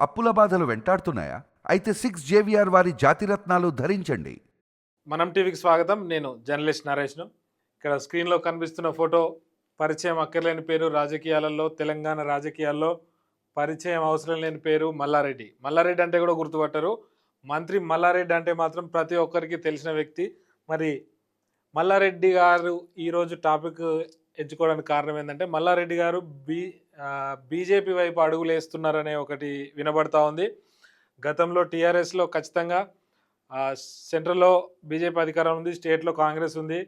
అప్పుల బాధలు వెంటాడుతున్నాయా? అయితే సిక్స్ జేవిఆర్ వారి జాతిరత్నాలు ధరించండి. మనం టీవీకి స్వాగతం. నేను జర్నలిస్ట్ నరేష్ను. ఇక్కడ స్క్రీన్లో కనిపిస్తున్న ఫోటో పరిచయం అక్కర్లేని పేరు రాజకీయాలలో తెలంగాణ రాజకీయాల్లో పరిచయం అవసరం లేని పేరు మల్లారెడ్డి. మల్లారెడ్డి అంటే కూడా గుర్తుపట్టరు. మంత్రి మల్లారెడ్డి అంటే మాత్రం ప్రతి ఒక్కరికి తెలిసిన వ్యక్తి. మరి మల్లారెడ్డి గారు ఈరోజు టాపిక్ ఎంచుకోవడానికి కారణం ఏంటంటే మల్లారెడ్డి గారు బీ బీజేపీ వైపు అడుగులు వేస్తున్నారనే ఒకటి వినబడతా ఉంది. గతంలో టీఆర్ఎస్లో ఖచ్చితంగా సెంట్రల్లో బీజేపీ అధికారం ఉంది స్టేట్లో కాంగ్రెస్ ఉంది.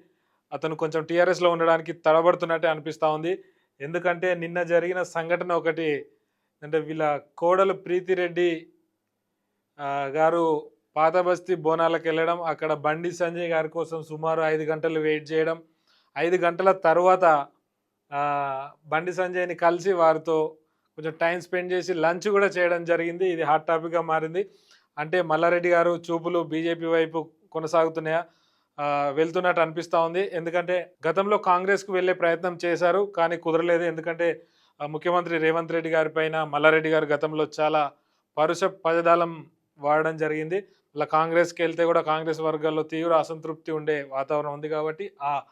అతను కొంచెం టీఆర్ఎస్లో ఉండడానికి తడబడుతున్నట్టే అనిపిస్తూ ఉంది. ఎందుకంటే నిన్న జరిగిన సంఘటన ఒకటి అంటే వీళ్ళ కోడలు ప్రీతిరెడ్డి గారు పాతబస్తీ బోనాలకు వెళ్ళడం అక్కడ బండి సంజయ్ గారి కోసం సుమారు ఐదు గంటలు వెయిట్ చేయడం ఐదు గంటల తర్వాత బండి సంజయ్ని కలిసి వారితో కొంచెం టైం స్పెండ్ చేసి లంచ్ కూడా చేయడం జరిగింది. ఇది హాట్ టాపిక్గా మారింది. అంటే మల్లారెడ్డి గారు చూపులు బీజేపీ వైపు కొనసాగుతున్నాయా? వెళ్తున్నట్టు అనిపిస్తూ ఉంది. ఎందుకంటే గతంలో కాంగ్రెస్కు వెళ్ళే ప్రయత్నం చేశారు కానీ కుదరలేదు. ఎందుకంటే ముఖ్యమంత్రి రేవంత్ రెడ్డి గారి పైన మల్లారెడ్డి గారు గతంలో చాలా పరుష పదజాలం వాడడం జరిగింది. ఇలా కాంగ్రెస్కి వెళ్తే కూడా కాంగ్రెస్ వర్గాల్లో తీవ్ర అసంతృప్తి ఉండే వాతావరణం ఉంది కాబట్టి ఆ-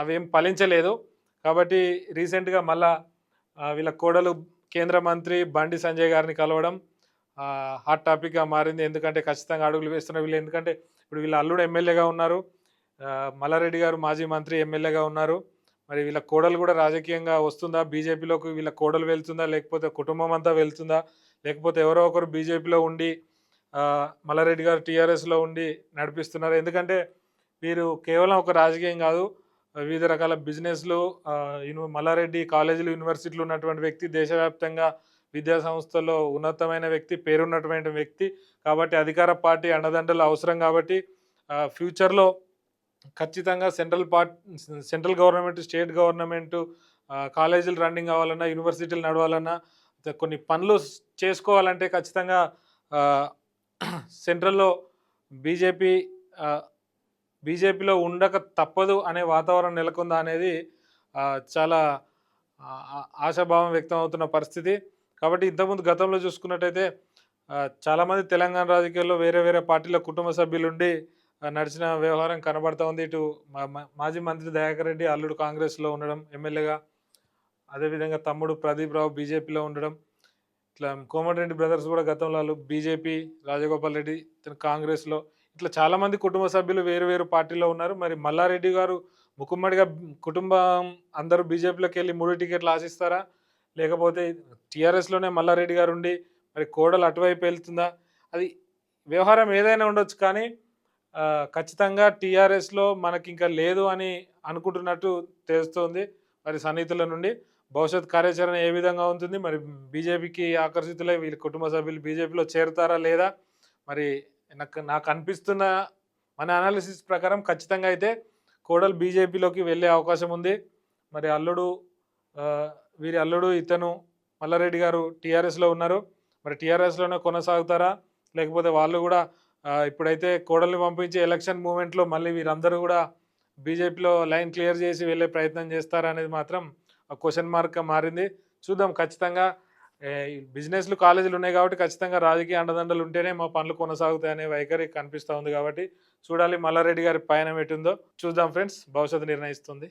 అవేం ఫలించలేదు. కాబట్టి రీసెంట్గా మళ్ళా వీళ్ళ కోడలు కేంద్ర మంత్రి బండి సంజయ్ గారిని కలవడం హాట్ టాపిక్గా మారింది. ఎందుకంటే ఖచ్చితంగా అడుగులు వేస్తున్నారు వీళ్ళు. ఎందుకంటే ఇప్పుడు వీళ్ళ అల్లుడు ఎమ్మెల్యేగా ఉన్నారు. మల్లారెడ్డి గారు మాజీ మంత్రి ఎమ్మెల్యేగా ఉన్నారు. మరి వీళ్ళ కోడలు కూడా రాజకీయంగా వస్తుందా? బీజేపీలోకి వీళ్ళ కోడలు వెళ్తుందా? లేకపోతే కుటుంబం అంతా వెళ్తుందా? లేకపోతే ఎవరో ఒకరు బీజేపీలో ఉండి మల్లారెడ్డి గారు టీఆర్ఎస్లో ఉండి నడిపిస్తున్నారు? ఎందుకంటే వీరు కేవలం ఒక రాజకీయం కాదు. వివిధ రకాల బిజినెస్లు మల్లారెడ్డి కాలేజీలు యూనివర్సిటీలు ఉన్నటువంటి వ్యక్తి దేశవ్యాప్తంగా విద్యా సంస్థల్లో ఉన్నతమైన వ్యక్తి పేరున్నటువంటి వ్యక్తి కాబట్టి అధికార పార్టీ అండదండలు అవసరం కాబట్టి ఫ్యూచర్లో ఖచ్చితంగా central part central government state government కాలేజీలు రన్నింగ్ అవ్వాలన్నా యూనివర్సిటీలు నడవాలన్నా కొన్ని పనులు చేసుకోవాలంటే ఖచ్చితంగా సెంట్రల్లో బీజేపీ బీజేపీలో ఉండక తప్పదు అనే వాతావరణం నెలకొందా అనేది చాలా ఆ, ఆశాభావం వ్యక్తం అవుతున్న పరిస్థితి. కాబట్టి ఇంతకుముందు గతంలో చూసుకున్నట్టయితే చాలామంది తెలంగాణ రాజకీయాల్లో వేరే వేరే పార్టీల కుటుంబ సభ్యులుండి నడిచిన వ్యవహారం కనబడతా ఉంది. ఇటు మా- మాజీ మంత్రి దయాకర్ రెడ్డి అల్లుడు కాంగ్రెస్లో ఉండడం ఎమ్మెల్యేగా అదేవిధంగా తమ్ముడు ప్రదీప్ రావు బీజేపీలో ఉండడం ఇట్లా కోమటిరెడ్డి బ్రదర్స్ కూడా గతంలో వాళ్ళు బీజేపీ రాజగోపాల్ రెడ్డి కాంగ్రెస్లో ఇట్లా చాలా మంది కుటుంబ సభ్యులు వేరు వేరు పార్టీలో ఉన్నారు. మరి మల్లారెడ్డి గారు ముకుమ్మడిగా కుటుంబం అందరూ బీజేపీలోకి వెళ్ళి మూడు టికెట్లు ఆశిస్తారా? లేకపోతే టీఆర్ఎస్లోనే మల్లారెడ్డి గారు ఉండి మరి కోడలు అటువైపు వెళ్తుందా? అది వ్యవహారం ఏదైనా ఉండొచ్చు కానీ ఖచ్చితంగా టీఆర్ఎస్లో మనకి ఇంకా లేదు అని అనుకుంటున్నట్టు తెలుస్తోంది మరి సన్నిహితుల నుండి. భవిష్యత్ కార్యాచరణ ఏ విధంగా ఉంటుంది? మరి బీజేపీకి ఆకర్షితులై వీళ్ళ కుటుంబ సభ్యులు బీజేపీలో చేరుతారా లేదా? మరి నాకు నాకు అనిపిస్తున్న మన అనాలిసిస్ ప్రకారం ఖచ్చితంగా అయితే కోడలు బీజేపీలోకి వెళ్ళే అవకాశం ఉంది. మరి అల్లుడు వీరి అల్లుడు ఇతను మల్లారెడ్డి గారు టీఆర్ఎస్లో ఉన్నారు. మరి టీఆర్ఎస్లోనే కొనసాగుతారా? లేకపోతే వాళ్ళు కూడా ఇప్పుడైతే కోడల్ని పంపించి ఎలక్షన్ మూమెంట్లో మళ్ళీ వీరందరూ కూడా బీజేపీలో లైన్ క్లియర్ చేసి వెళ్ళే ప్రయత్నం చేస్తారా అనేది మాత్రం క్వశ్చన్ మార్క్గా మారింది. చూద్దాం ఖచ్చితంగా బిజినెస్లు కాలేజీలు ఉన్నాయి కాబట్టి ఖచ్చితంగా రాజకీయ అండదండలు ఉంటేనే మా పనులు కొనసాగుతాయనే వైఖరి కనిపిస్తూ ఉంది కాబట్టి చూడాలి మల్లారెడ్డి గారి పయనం ఎటుందో. చూద్దాం ఫ్రెండ్స్ భవిష్యత్తు నిర్ణయిస్తుంది.